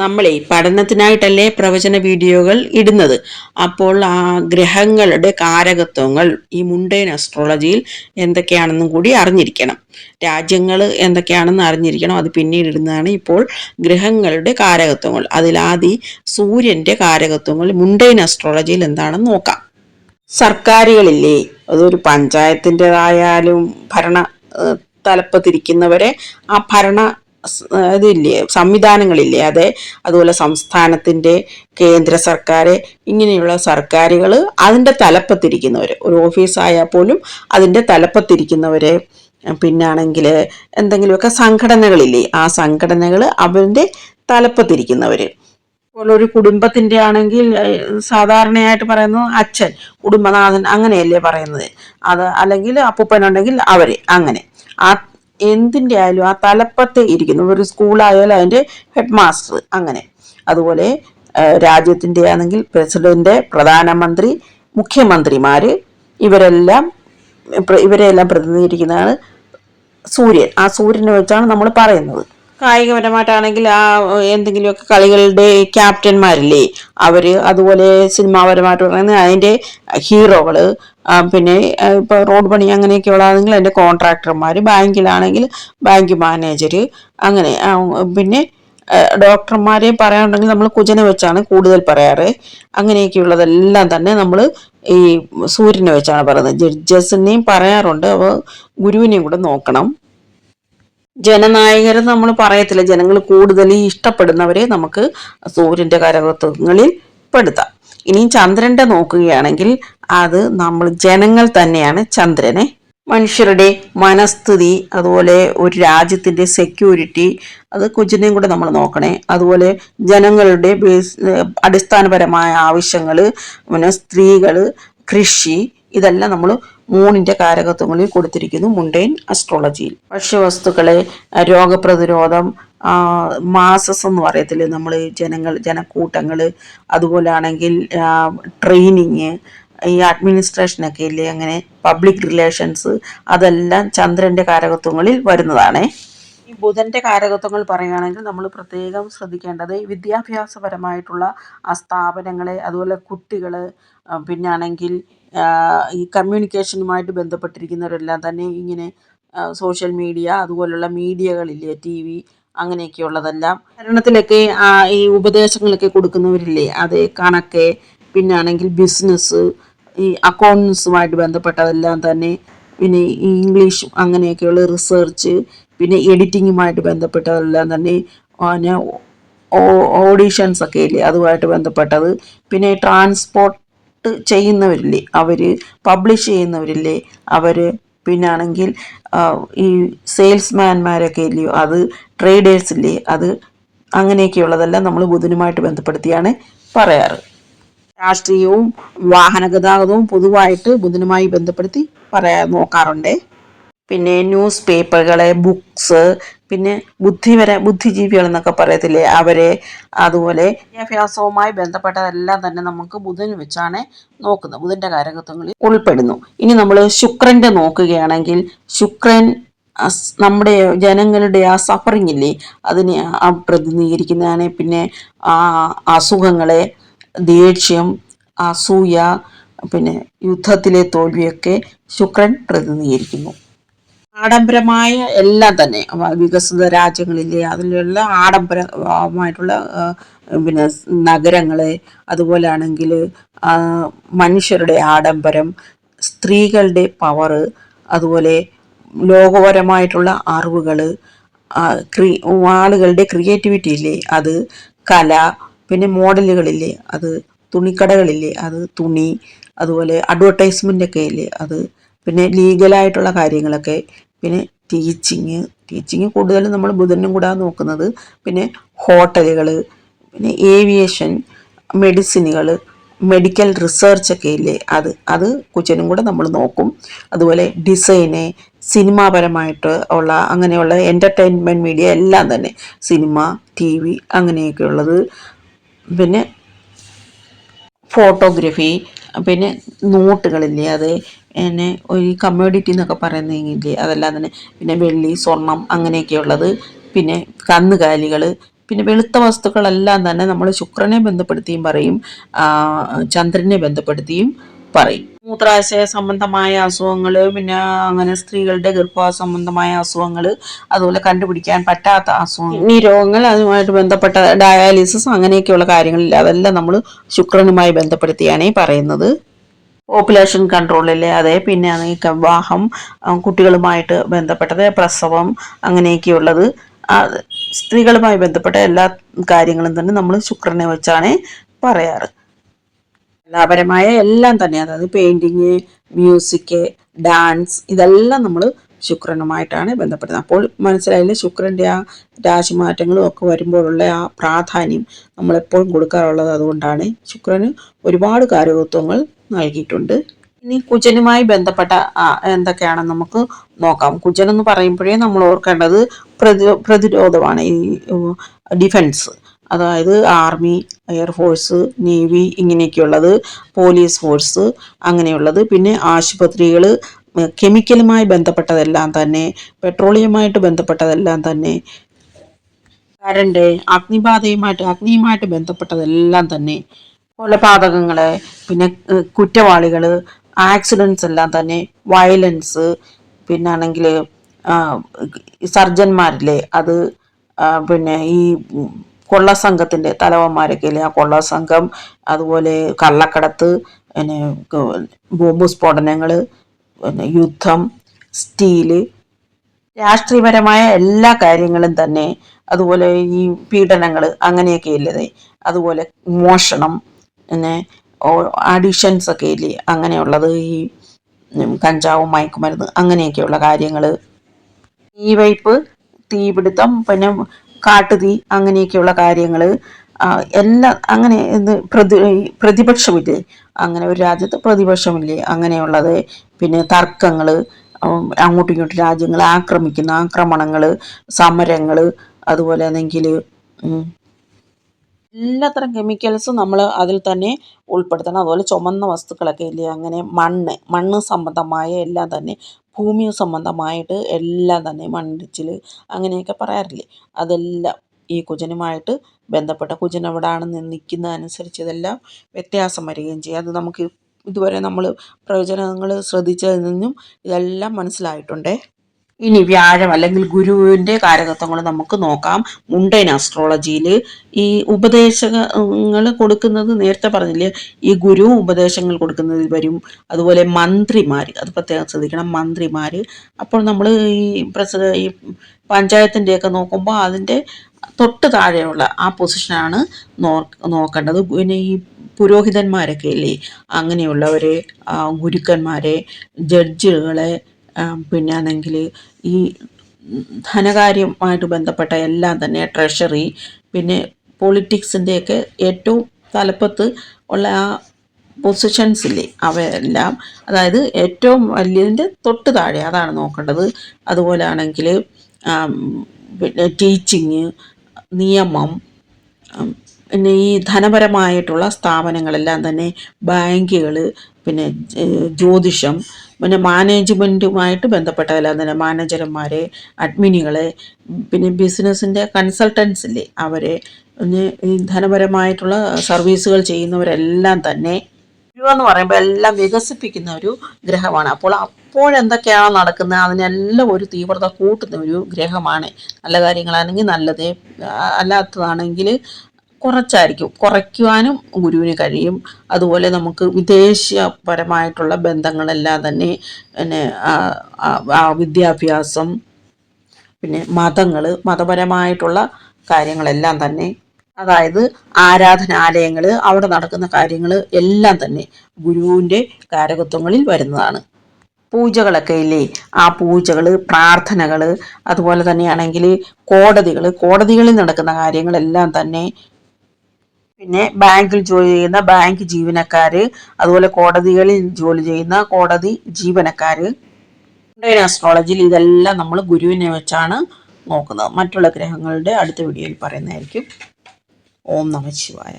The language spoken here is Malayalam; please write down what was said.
നമ്മളെ പഠനത്തിനായിട്ടല്ലേ പ്രവചന വീഡിയോകൾ ഇടുന്നത്? അപ്പോൾ ആ ഗ്രഹങ്ങളുടെ കാരകത്വങ്ങൾ ഈ മുണ്ടേൻ അസ്ട്രോളജിയിൽ എന്തൊക്കെയാണെന്നും കൂടി അറിഞ്ഞിരിക്കണം. രാജ്യങ്ങൾ എന്തൊക്കെയാണെന്ന് അറിഞ്ഞിരിക്കണം. അത് പിന്നീട് ഇടുന്നതാണ് ഇപ്പോൾ ഗ്രഹങ്ങളുടെ കാരകത്വങ്ങൾ. അതിലാദി സൂര്യന്റെ കാരകത്വങ്ങൾ മുണ്ടേൻ അസ്ട്രോളജിയിൽ എന്താണെന്ന് നോക്കാം. സർക്കാരുകളില്ലേ അതൊരു പഞ്ചായത്തിന്റെതായാലും ഭരണ തലപ്പത്തിരിക്കുന്നവരെ ആ ഭരണ ഇതില്ലേ സംവിധാനങ്ങളില്ലേ അതെ. അതുപോലെ സംസ്ഥാനത്തിന്റെ കേന്ദ്ര സർക്കാർ ഇങ്ങനെയുള്ള സർക്കാരുകൾ അതിന്റെ തലപ്പത്തിരിക്കുന്നവർ ഒരു ഓഫീസായാൽ പോലും അതിന്റെ തലപ്പത്തിരിക്കുന്നവരെ. പിന്നാണെങ്കിൽ എന്തെങ്കിലുമൊക്കെ സംഘടനകളില്ലേ ആ സംഘടനകൾ അവന്റെ തലപ്പത്തിരിക്കുന്നവർ അതുപോലെ ഒരു കുടുംബത്തിന്റെ ആണെങ്കിൽ സാധാരണയായിട്ട് പറയുന്നത് അച്ഛൻ കുടുംബനാഥൻ അങ്ങനെയല്ലേ പറയുന്നത്. അത് അല്ലെങ്കിൽ അപ്പൂപ്പനുണ്ടെങ്കിൽ അവർ അങ്ങനെ. ആ എന്തിന്റെ ആയാലും ആ തലപ്പത്ത് ഇരിക്കുന്നു. ഒരു സ്കൂളായാലും അതിന്റെ ഹെഡ് മാസ്റ്റർ അങ്ങനെ. അതുപോലെ രാജ്യത്തിന്റെ ആണെങ്കിൽ പ്രസിഡന്റ് പ്രധാനമന്ത്രി മുഖ്യമന്ത്രിമാർ ഇവരെല്ലാം ഇവരെല്ലാം പ്രതിനിധീകരിക്കുന്നതാണ് സൂര്യൻ. ആ സൂര്യനെ വെച്ചാണ് നമ്മൾ പറയുന്നത്. കായികപരമായിട്ടാണെങ്കിൽ ആ എന്തെങ്കിലുമൊക്കെ കളികളുടെ ക്യാപ്റ്റന്മാരില്ലേ? അവർ അതുപോലെ സിനിമാപരമായിട്ട് പറയുന്നത് അതിന്റെ ഹീറോകൾ ആ, പിന്നെ ഇപ്പൊ റോഡ് പണി അങ്ങനെയൊക്കെ ഉള്ളതെങ്കിൽ അതിന്റെ കോൺട്രാക്ടർമാര് ബാങ്കിലാണെങ്കിൽ ബാങ്ക് മാനേജർ അങ്ങനെ പിന്നെ ഡോക്ടർമാരെ പറയാനുണ്ടെങ്കിൽ നമ്മൾ കുജന വെച്ചാണ് കൂടുതൽ പറയാറ്. അങ്ങനെയൊക്കെയുള്ളതെല്ലാം തന്നെ നമ്മൾ ഈ സൂര്യനെ വെച്ചാണ് പറയുന്നത്. ജഡ്ജസിനെയും പറയാറുണ്ട്. അപ്പോൾ ഗുരുവിനെയും കൂടെ നോക്കണം. ജനനായകർ നമ്മൾ പറയത്തില്ല. ജനങ്ങൾ കൂടുതൽ ഇഷ്ടപ്പെടുന്നവരെ നമുക്ക് സൂര്യന്റെ കരകത്വങ്ങളിൽ പെടുത്താം. ഇനിയും ചന്ദ്രന്റെ നോക്കുകയാണെങ്കിൽ അത് നമ്മൾ ജനങ്ങൾ തന്നെയാണ് ചന്ദ്രനെ. മനുഷ്യരുടെ മനസ്ഥിതി അതുപോലെ ഒരു രാജ്യത്തിന്റെ സെക്യൂരിറ്റി അത് കുജിനെയും കൂടെ നമ്മൾ നോക്കണേ. അതുപോലെ ജനങ്ങളുടെ ബേസ് അടിസ്ഥാനപരമായ ആവശ്യങ്ങൾ പിന്നെ സ്ത്രീകൾ കൃഷി ഇതെല്ലാം നമ്മൾ മൂണിന്റെ കാരകത്വങ്ങളിൽ കൊടുത്തിരിക്കുന്നു മുണ്ടൈൻ അസ്ട്രോളജിയിൽ ഭക്ഷ്യവസ്തുക്കളെ രോഗപ്രതിരോധം മാസസ് എന്ന് പറയത്തില്ലേ നമ്മൾ ജനങ്ങൾ ജനക്കൂട്ടങ്ങൾ അതുപോലാണെങ്കിൽ ട്രെയിനിങ് ഈ അഡ്മിനിസ്ട്രേഷനൊക്കെ ഇല്ലേ അങ്ങനെ പബ്ലിക് റിലേഷൻസ് അതെല്ലാം ചന്ദ്രന്റെ കാരകത്വങ്ങളിൽ വരുന്നതാണേ. ഈ ബുധന്റെ കാരകത്വങ്ങൾ പറയുകയാണെങ്കിൽ നമ്മൾ പ്രത്യേകം ശ്രദ്ധിക്കേണ്ടത് വിദ്യാഭ്യാസപരമായിട്ടുള്ള ആ സ്ഥാപനങ്ങളെ അതുപോലെ കുട്ടികൾ പിന്നാണെങ്കിൽ ഈ കമ്മ്യൂണിക്കേഷനുമായിട്ട് ബന്ധപ്പെട്ടിരിക്കുന്നവരെല്ലാം തന്നെ ഇങ്ങനെ സോഷ്യൽ മീഡിയ അതുപോലുള്ള മീഡിയകളില്ലേ ടി വി അങ്ങനെയൊക്കെയുള്ളതെല്ലാം ഭരണത്തിലൊക്കെ ഈ ഉപദേശങ്ങളൊക്കെ കൊടുക്കുന്നവരില്ലേ അത് കണക്ക് പിന്നാണെങ്കിൽ ബിസിനസ് ഈ അക്കൗണ്ട്സുമായിട്ട് ബന്ധപ്പെട്ടതെല്ലാം തന്നെ പിന്നെ ഈ ഇംഗ്ലീഷ് അങ്ങനെയൊക്കെയുള്ള റിസർച്ച് പിന്നെ എഡിറ്റിങ്ങുമായിട്ട് ബന്ധപ്പെട്ടതെല്ലാം തന്നെ പിന്നെ ഓഡീഷൻസ് ഒക്കെ ഇല്ലേ അതുമായിട്ട് ബന്ധപ്പെട്ടത്. പിന്നെ ട്രാൻസ്പോർട്ട് ചെയ്യുന്നവരില്ലേ അവർ പബ്ലിഷ് ചെയ്യുന്നവരില്ലേ അവർ പിന്നാണെങ്കിൽ ഈ സെയിൽസ്മാൻമാരൊക്കെ ഇല്ലയോ അത് ട്രേഡേഴ്സ് ഇല്ലേ അത് അങ്ങനെയൊക്കെയുള്ളതെല്ലാം നമ്മൾ ബുധനുമായിട്ട് ബന്ധപ്പെടുത്തിയാണ് പറയാറ്. രാഷ്ട്രീയവും വാഹന ഗതാഗതവും പൊതുവായിട്ട് ബുധനുമായി ബന്ധപ്പെടുത്തി പറയാൻ നോക്കാറുണ്ട്. പിന്നെ ന്യൂസ് പേപ്പറുകളെ ബുക്സ് പിന്നെ ബുദ്ധിപര ബുദ്ധിജീവികൾ എന്നൊക്കെ പറയത്തില്ലേ? അവരെ അതുപോലെ വിദ്യാഭ്യാസവുമായി ബന്ധപ്പെട്ടതെല്ലാം തന്നെ നമുക്ക് ബുധൻ വെച്ചാണ് നോക്കുന്നത്. ബുധന്റെ കാരകത്വങ്ങളിൽ ഉൾപ്പെടുന്നു. ഇനി നമ്മൾ ശുക്രന്റെ നോക്കുകയാണെങ്കിൽ ശുക്രൻ നമ്മുടെ ജനങ്ങളുടെ ആ സഫറിങ് ഇല്ലേ അതിനെ പ്രതിനിധീകരിക്കുന്നതാണ്. പിന്നെ ആ അസുഖങ്ങളെ ദേഷ്യം അസൂയ പിന്നെ യുദ്ധത്തിലെ തോൽവിയൊക്കെ ശുക്രൻ പ്രതിനിധീകരിക്കുന്നു. ആഡംബരമായ എല്ലാം തന്നെ. വികസിത രാജ്യങ്ങളിലെ അതിലുള്ള ആഡംബരമായിട്ടുള്ള പിന്നെ നഗരങ്ങൾ അതുപോലെ ആണെങ്കിൽ മനുഷ്യരുടെ ആഡംബരം സ്ത്രീകളുടെ പവറ് അതുപോലെ ലോകപരമായിട്ടുള്ള അറിവുകൾ ആളുകളുടെ ക്രിയേറ്റിവിറ്റി ഇല്ലേ അത് കല പിന്നെ മോഡലുകളില്ലേ അത് തുണിക്കടകളില്ലേ അത് തുണി അതുപോലെ അഡ്വർടൈസ്മെന്റ് ഒക്കെ ഇല്ലേ അത് പിന്നെ ലീഗലായിട്ടുള്ള കാര്യങ്ങളൊക്കെ പിന്നെ ടീച്ചിങ് ടീച്ചിങ് കൂടുതലും നമ്മൾ ബുധനും കൂടാ നോക്കുന്നത്. പിന്നെ ഹോട്ടലുകൾ പിന്നെ ഏവിയേഷൻ മെഡിസിനുകൾ മെഡിക്കൽ റിസർച്ചൊക്കെ ഇല്ലേ? അത് അത് കുച്ചനും കൂടെ നമ്മൾ നോക്കും. അതുപോലെ ഡിസൈന് സിനിമാപരമായിട്ട് ഉള്ള അങ്ങനെയുള്ള എന്റർടൈൻമെന്റ് മീഡിയ എല്ലാം തന്നെ. സിനിമ ടി വി അങ്ങനെയൊക്കെയുള്ളത് പിന്നെ ഫോട്ടോഗ്രഫി പിന്നെ നോട്ടുകളില്ലേ അത് പിന്നെ ഒരു കമ്മോഡിറ്റി എന്നൊക്കെ പറയുന്നില്ലേ അതെല്ലാം തന്നെ പിന്നെ വെള്ളി സ്വർണം അങ്ങനെയൊക്കെയുള്ളത് പിന്നെ കന്നുകാലികൾ പിന്നെ വെളുത്ത വസ്തുക്കളെല്ലാം തന്നെ നമ്മൾ ശുക്രനെ ബന്ധപ്പെടുത്തിയും പറയും ചന്ദ്രനെ ബന്ധപ്പെടുത്തിയും പറയും. മൂത്രാശയ സംബന്ധമായ അസുഖങ്ങൾ പിന്നെ അങ്ങനെ സ്ത്രീകളുടെ ഗർഭവാസ സംബന്ധമായ അസുഖങ്ങൾ അതുപോലെ കണ്ടുപിടിക്കാൻ പറ്റാത്ത അസുഖങ്ങൾ. ഈ രോഗങ്ങൾ അതുമായിട്ട് ബന്ധപ്പെട്ട ഡയാലിസിസ് അങ്ങനെയൊക്കെയുള്ള കാര്യങ്ങളില്ല. അതെല്ലാം നമ്മൾ ശുക്രനുമായി ബന്ധപ്പെടുത്തിയാണ് ഈ പറയുന്നത്. പോപ്പുലേഷൻ കൺട്രോളിലെ അതെ പിന്നെ വിവാഹം കുട്ടികളുമായിട്ട് ബന്ധപ്പെട്ടത് പ്രസവം അങ്ങനെയൊക്കെയുള്ളത്. സ്ത്രീകളുമായി ബന്ധപ്പെട്ട എല്ലാ കാര്യങ്ങളും തന്നെ നമ്മൾ ശുക്രനെ വെച്ചാണ് പറയാറ്. കലാപരമായ എല്ലാം തന്നെ അതായത് പെയിന്റിങ് മ്യൂസിക് ഡാൻസ് ഇതെല്ലാം നമ്മൾ ശുക്രനുമായിട്ടാണ് ബന്ധപ്പെടുന്നത്. അപ്പോൾ മനസ്സിലായില്ലേ? ശുക്രന്റെ ആ രാശിമാറ്റങ്ങളും ഒക്കെ വരുമ്പോഴുള്ള ആ പ്രാധാന്യം നമ്മളെപ്പോഴും കൊടുക്കാറുള്ളത് അതുകൊണ്ടാണ് ശുക്രന് ഒരുപാട് കാരകത്വങ്ങൾ നൽകിയിട്ടുണ്ട്. ഇനി കുജനുമായി ബന്ധപ്പെട്ട എന്തൊക്കെയാണ് എന്തൊക്കെയാണെന്ന് നമുക്ക് നോക്കാം. കുജൻ എന്ന് പറയുമ്പോഴേ നമ്മൾ ഓർക്കേണ്ടത് പ്രതി പ്രതിരോധമാണ്. ഈ ഡിഫൻസ് അതായത് ആർമി എയർഫോഴ്സ് നേവി ഇങ്ങനെയൊക്കെയുള്ളത് പോലീസ് ഫോഴ്സ് അങ്ങനെയുള്ളത്. പിന്നെ ആശുപത്രികൾ കെമിക്കലുമായി ബന്ധപ്പെട്ടതെല്ലാം തന്നെ പെട്രോളിയമായിട്ട് ബന്ധപ്പെട്ടതെല്ലാം തന്നെ കരണ്ട് അഗ്നിബാധയുമായിട്ട് അഗ്നിയുമായിട്ട് ബന്ധപ്പെട്ടതെല്ലാം തന്നെ കൊലപാതകങ്ങൾ പിന്നെ കുറ്റവാളികൾ ആക്സിഡൻസ് എല്ലാം തന്നെ വയലൻസ് പിന്നാണെങ്കിൽ സർജന്മാരില്ലേ അത് പിന്നെ ഈ ഉം, കൊള്ളസംഘത്തിന്റെ തലവന്മാരൊക്കെ ഇല്ലേ ആ കൊള്ള സംഘം അതുപോലെ കള്ളക്കടത്ത് പിന്നെ ബോംബ് സ്ഫോടനങ്ങൾ പിന്നെ യുദ്ധം സ്റ്റീൽ രാഷ്ട്രീയപരമായ എല്ലാ കാര്യങ്ങളും തന്നെ അതുപോലെ ഈ പീഡനങ്ങൾ അങ്ങനെയൊക്കെ ഇല്ലതേ അതുപോലെ മോഷണം പിന്നെ അഡിഷൻസ് ഒക്കെ ഇല്ലേ? അങ്ങനെയുള്ളത് ഈ കഞ്ചാവും മയക്കുമരുന്ന് അങ്ങനെയൊക്കെയുള്ള കാര്യങ്ങൾ ഈ വൈപ്പ് തീപിടുത്തം പിന്നെ കാട്ടുതീ അങ്ങനെയൊക്കെയുള്ള കാര്യങ്ങൾ എല്ലാം അങ്ങനെ ഇത് പ്രതി പ്രതിപക്ഷമില്ലേ? അങ്ങനെ ഒരു രാജ്യത്ത് പ്രതിപക്ഷമില്ലേ? അങ്ങനെയുള്ളത്. പിന്നെ തർക്കങ്ങൾ അങ്ങോട്ടും ഇങ്ങോട്ടും രാജ്യങ്ങളെ ആക്രമിക്കുന്ന ആക്രമണങ്ങൾ സമരങ്ങൾ അതുപോലെ ആണെങ്കിൽ എല്ലാത്തരം കെമിക്കൽസും നമ്മൾ അതിൽ തന്നെ ഉൾപ്പെടുത്തണം. അതുപോലെ ചുമന്ന വസ്തുക്കളൊക്കെ ഇല്ലേ അങ്ങനെ മണ്ണ് മണ്ണ് സംബന്ധമായ എല്ലാം തന്നെ ഭൂമി സംബന്ധമായിട്ട് എല്ലാം തന്നെ മണ്ണിടിച്ചിൽ അങ്ങനെയൊക്കെ പറയാറില്ലേ? അതെല്ലാം ഈ കുജനുമായിട്ട് ബന്ധപ്പെട്ട കുജൻ എവിടെയാണ് നിൽക്കുന്നതനുസരിച്ച് ഇതെല്ലാം വ്യത്യാസം വരികയും ചെയ്യും. അത് നമുക്ക് ഇതുവരെ നമ്മൾ പ്രവചനങ്ങൾ ശ്രദ്ധിച്ചതിൽ നിന്നും ഇതെല്ലാം മനസ്സിലായിട്ടുണ്ടേ? ഇനി വ്യാഴം അല്ലെങ്കിൽ ഗുരുവിന്റെ കാരകത്വങ്ങൾ നമുക്ക് നോക്കാം. മുണ്ടൈൻ ആസ്ട്രോളജിയിൽ ഈ ഉപദേശങ്ങൾ കൊടുക്കുന്നത് നേരത്തെ പറഞ്ഞില്ലേ? ഈ ഗുരു ഉപദേശങ്ങൾ കൊടുക്കുന്നതിൽ വരും. അതുപോലെ മന്ത്രിമാർ അത് പ്രത്യേകം ശ്രദ്ധിക്കണം മന്ത്രിമാർ അപ്പോൾ നമ്മൾ ഈ പ്രസിഡ ഈ പഞ്ചായത്തിന്റെയൊക്കെ നോക്കുമ്പോൾ അതിന്റെ തൊട്ട് താഴെയുള്ള ആ പൊസിഷനാണ് നോ നോക്കേണ്ടത്. പിന്നെ ഈ പുരോഹിതന്മാരൊക്കെ ഇല്ലേ? അങ്ങനെയുള്ളവരെ ഗുരുക്കന്മാരെ ജഡ്ജുകളെ പിന്നെ ആണെങ്കിൽ ഈ ധനകാര്യമായിട്ട് ബന്ധപ്പെട്ട എല്ലാം തന്നെ ട്രഷറി പിന്നെ പൊളിറ്റിക്സിന്റെയൊക്കെ ഏറ്റവും തലപ്പത്ത് ഉള്ള ആ പൊസിഷൻസ് ഇല്ലേ അവയെല്ലാം അതായത് ഏറ്റവും വലിയതിന്റെ തൊട്ട് താഴെ അതാണ് നോക്കേണ്ടത്. അതുപോലെ ആണെങ്കിൽ പിന്നെ ടീച്ചിങ് നിയമം പിന്നെ ഈ ധനപരമായിട്ടുള്ള സ്ഥാപനങ്ങളെല്ലാം തന്നെ ബാങ്കുകൾ പിന്നെ ജ്യോതിഷം പിന്നെ മാനേജ്മെന്റുമായിട്ട് ബന്ധപ്പെട്ടതെല്ലാം തന്നെ മാനേജർമാരെ അഡ്മിനികളെ പിന്നെ ബിസിനസ്സിന്റെ കൺസൾട്ടൻസ് അവരെ ഈ ധനപരമായിട്ടുള്ള സർവീസുകൾ ചെയ്യുന്നവരെല്ലാം തന്നെ എന്ന് പറയുമ്പോൾ എല്ലാം വികസിപ്പിക്കുന്ന ഒരു ഗ്രഹമാണ്. അപ്പോൾ അപ്പോഴെന്തൊക്കെയാണോ നടക്കുന്നത് അതിനെല്ലാം ഒരു തീവ്രത കൂട്ടുന്ന ഒരു ഗ്രഹമാണ്. നല്ല കാര്യങ്ങളാണെങ്കിൽ നല്ലത്. അല്ലാത്തതാണെങ്കിൽ കുറച്ചായിരിക്കും. കുറയ്ക്കുവാനും ഗുരുവിന് കഴിയും. അതുപോലെ നമുക്ക് വിദേശപരമായിട്ടുള്ള ബന്ധങ്ങളെല്ലാം തന്നെ പിന്നെ വിദ്യാഭ്യാസം പിന്നെ മതങ്ങൾ മതപരമായിട്ടുള്ള കാര്യങ്ങളെല്ലാം തന്നെ അതായത് ആരാധനാലയങ്ങൾ അവിടെ നടക്കുന്ന കാര്യങ്ങൾ എല്ലാം തന്നെ ഗുരുവിന്റെ കാരകത്വങ്ങളിൽ വരുന്നതാണ്. പൂജകളൊക്കെ ഇല്ലേ? ആ പൂജകൾ പ്രാർത്ഥനകൾ അതുപോലെ തന്നെയാണെങ്കിൽ കോടതികൾ കോടതികളിൽ നടക്കുന്ന കാര്യങ്ങളെല്ലാം തന്നെ പിന്നെ ബാങ്കിൽ ജോലി ചെയ്യുന്ന ബാങ്ക് ജീവനക്കാർ അതുപോലെ കോടതികളിൽ ജോലി ചെയ്യുന്ന കോടതി ജീവനക്കാർ ആസ്ട്രോളജിയിൽ ഇതെല്ലാം നമ്മൾ ഗുരുവിനെ വെച്ചാണ് നോക്കുന്നത്. മറ്റുള്ള ഗ്രഹങ്ങളുടെ അടുത്ത വീഡിയോയിൽ പറയുന്നതായിരിക്കും. ഓം നമ ശിവായ.